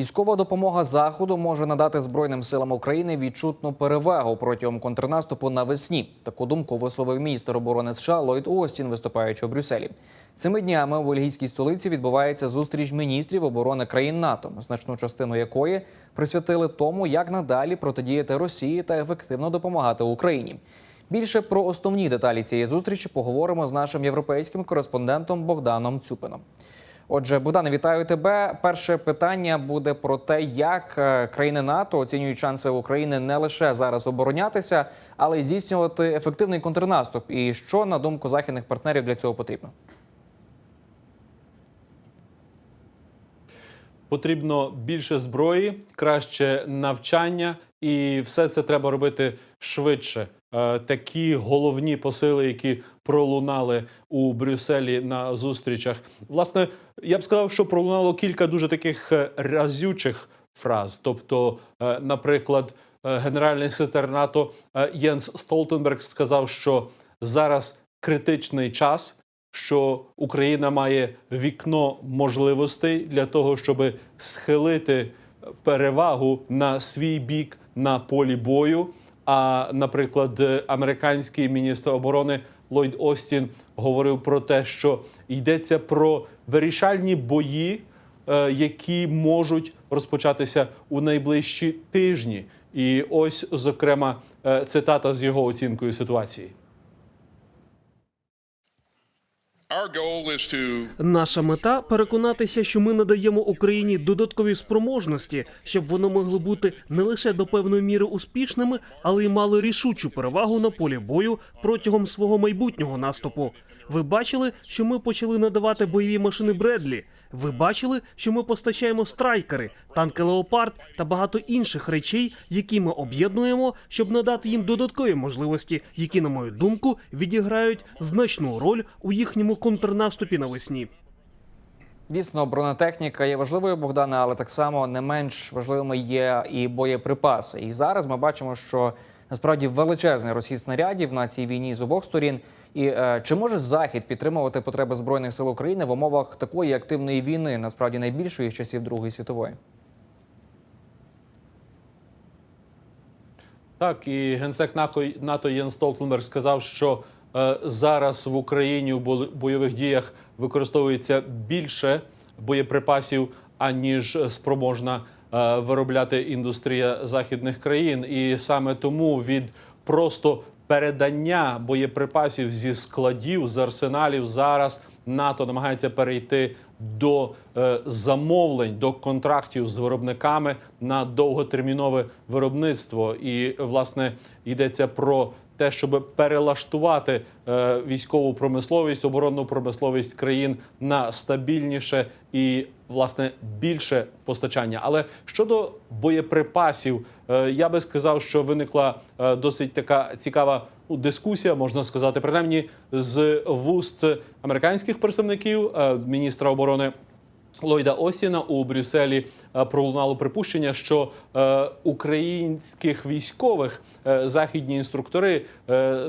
Військова допомога заходу може надати збройним силам України відчутну перевагу протягом контрнаступу навесні. Таку думку висловив міністр оборони США Ллойд Остін, виступаючи у Брюсселі. Цими днями у бельгійській столиці відбувається зустріч міністрів оборони країн НАТО, значну частину якої присвятили тому, як надалі протидіяти Росії та ефективно допомагати Україні. Більше про основні деталі цієї зустрічі поговоримо з нашим європейським кореспондентом Богданом Цюпином. Отже, Богдане, вітаю тебе. Перше питання буде про те, як е, країни НАТО оцінюють шанси України не лише зараз оборонятися, але й здійснювати ефективний контрнаступ. І що на думку західних партнерів для цього потрібно? Потрібно більше зброї, краще навчання, і все це треба робити швидше. Е, Такі головні посили, які пролунали у Брюсселі на зустрічах. Власне, я б сказав, що пролунало кілька дуже таких е, разючих фраз. Тобто, е, наприклад, е, генеральний секретар НАТО Єнс Столтенберг сказав, що зараз критичний час що Україна має вікно можливостей для того, щоб схилити перевагу на свій бік на полі бою. А, наприклад, американський міністр оборони Ллойд Остін говорив про те, що йдеться про вирішальні бої, е, які можуть розпочатися у найближчі тижні. І ось, зокрема, е, цитата з його оцінкою ситуації. Наша мета переконатися, що ми надаємо Україні додаткові спроможності, щоб вони могли бути не лише до певної міри успішними, але й мали рішучу перевагу на полі бою протягом свого майбутнього наступу. Ви бачили, що ми почали надавати бойові машини Бредлі. Ви бачили, що ми постачаємо страйкери, танки Леопард та багато інших речей, які ми об'єднуємо, щоб надати їм додаткові можливості, які, на мою думку, відіграють значну роль у їхньому контрнаступі навесні. Дійсно, бронетехніка є важливою, Богдане, але так само не менш важливими є і боєприпаси. І зараз ми бачимо, що насправді величезний розхід снарядів на цій війні з обох сторін. І е, чи може захід підтримувати потреби збройних сил України в умовах такої активної війни, насправді найбільшої з часів Другої світової? Так, і генсек НАТО, Єн Столтенберг сказав, що зараз в Україні у бо- бойових діях використовується більше боєприпасів, аніж спроможна е, виробляти індустрія західних країн. І саме тому від просто передання боєприпасів зі складів з арсеналів зараз НАТО намагається перейти до е, замовлень, до контрактів з виробниками на довготермінове виробництво. І власне йдеться про те, щоб перелаштувати е, військову промисловість, оборонну промисловість країн на стабільніше і власне більше постачання. Але щодо боєприпасів, е, я би сказав, що виникла е, досить така цікава ну, дискусія, можна сказати, принаймні з вуст американських представників е, міністра оборони. Ллойда Осіна у Брюсселі е, пролунало припущення, що е, українських військових е, західні інструктори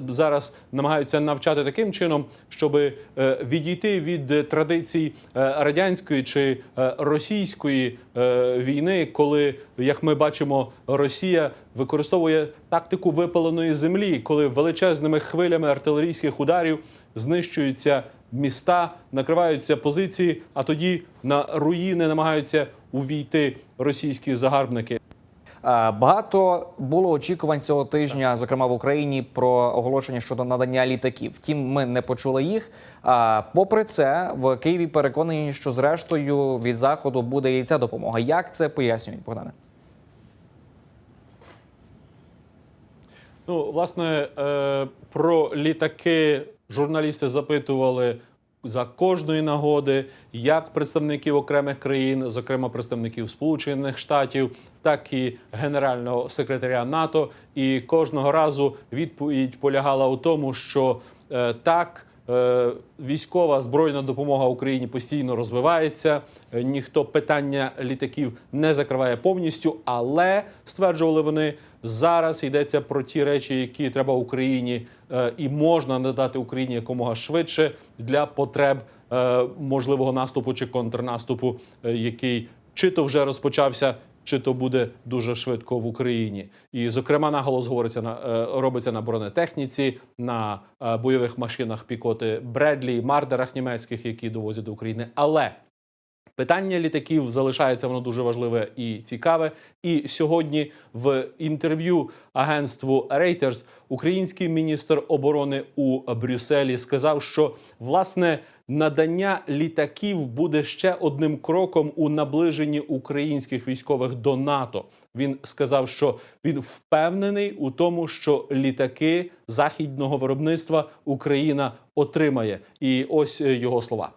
зараз намагаються навчати таким чином, щоб відійти від традицій радянської чи російської війни, коли, як ми бачимо, Росія використовує тактику випаленої землі, коли величезними хвилями артилерійських ударів знищуються міста, накриваються позиції, а тоді на руїни намагаються увійти російські загарбники. Е, Багато було очікувань цього тижня, зокрема в Україні, про оголошення щодо надання літаків. Втім, ми не почули їх. А попри це, в Києві переконані, що зрештою від заходу буде і ця допомога. Як це пояснюють, Богдане? Ну, власне, е, про літаки журналісти запитували за кожної нагоди, як представників окремих країн, зокрема представників Сполучених Штатів, так і генерального секретаря НАТО. І кожного разу відповідь полягала у тому, що е, так. Е, Військова збройна допомога Україні постійно розвивається. Е, Ніхто питання літаків не закриває повністю, але стверджували вони зараз йдеться про ті речі, які треба Україні е, і можна надати Україні якомога швидше для потреб можливого наступу чи контрнаступу, який чи то вже розпочався, чи то буде дуже швидко в Україні. І, зокрема, наголос говориться на е, робиться на бронетехніці, на е, бойових машинах пікоти Бредлі, Мардерах німецьких, які довозять до України. Але Питання літаків залишається воно дуже важливе і цікаве. І сьогодні в інтерв'ю агентству Reuters український міністр оборони у Брюсселі сказав, що власне надання літаків буде ще одним кроком у наближенні українських військових до НАТО. Він сказав, що він впевнений у тому, що літаки західного виробництва Україна отримає. І ось е, його слова.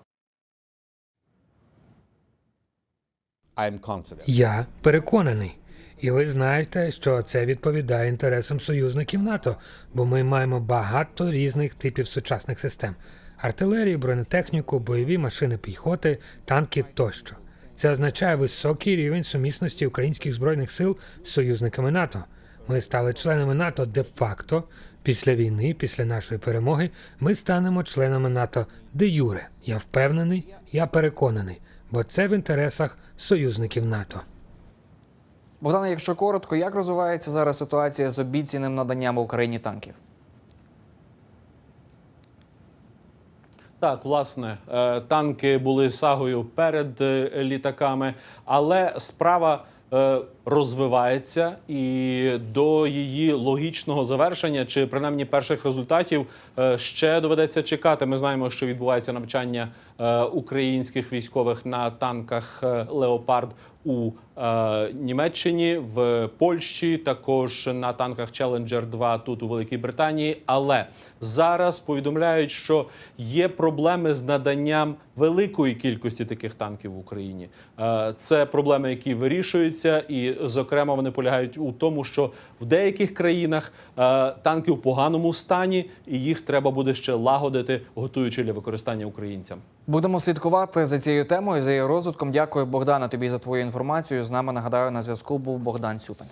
Я переконаний. І ви знаєте, що це відповідає інтересам союзників НАТО, бо ми маємо багато різних типів сучасних систем: артилерію, бронетехніку, бойові машини піхоти, танки тощо. Це означає високий рівень сумісності українських збройних сил з союзниками НАТО. Ми стали членами НАТО де-факто. Після війни, після нашої перемоги, ми станемо членами НАТО де юре. Я впевнений, я переконаний, бо це в інтересах союзників НАТО. Богдане, якщо коротко, як розвивається зараз ситуація з обіцяним наданням Україні танків? Так, власне, е, танки були сагою перед е, літаками, але справа розвивається і до її логічного завершення, чи принаймні перших результатів, е, ще доведеться чекати. Ми знаємо, що відбувається навчання е, українських військових на танках е, Леопард у е, Німеччині, в Польщі, також на танках Challenger 2 тут у Великій Британії. Але зараз повідомляють, що є проблеми з наданням великої кількості таких танків в Україні. Е, Це проблеми, які вирішуються, і зокрема вони полягають у тому, що в деяких країнах е, танки в поганому стані, і їх треба буде ще лагодити, готуючи для використання українцям. Будемо слідкувати за цією темою, за її розвитком. Дякую, Богдана, тобі за твою інформацію. З нами нагадаю на зв'язку був Богдан Сюпин.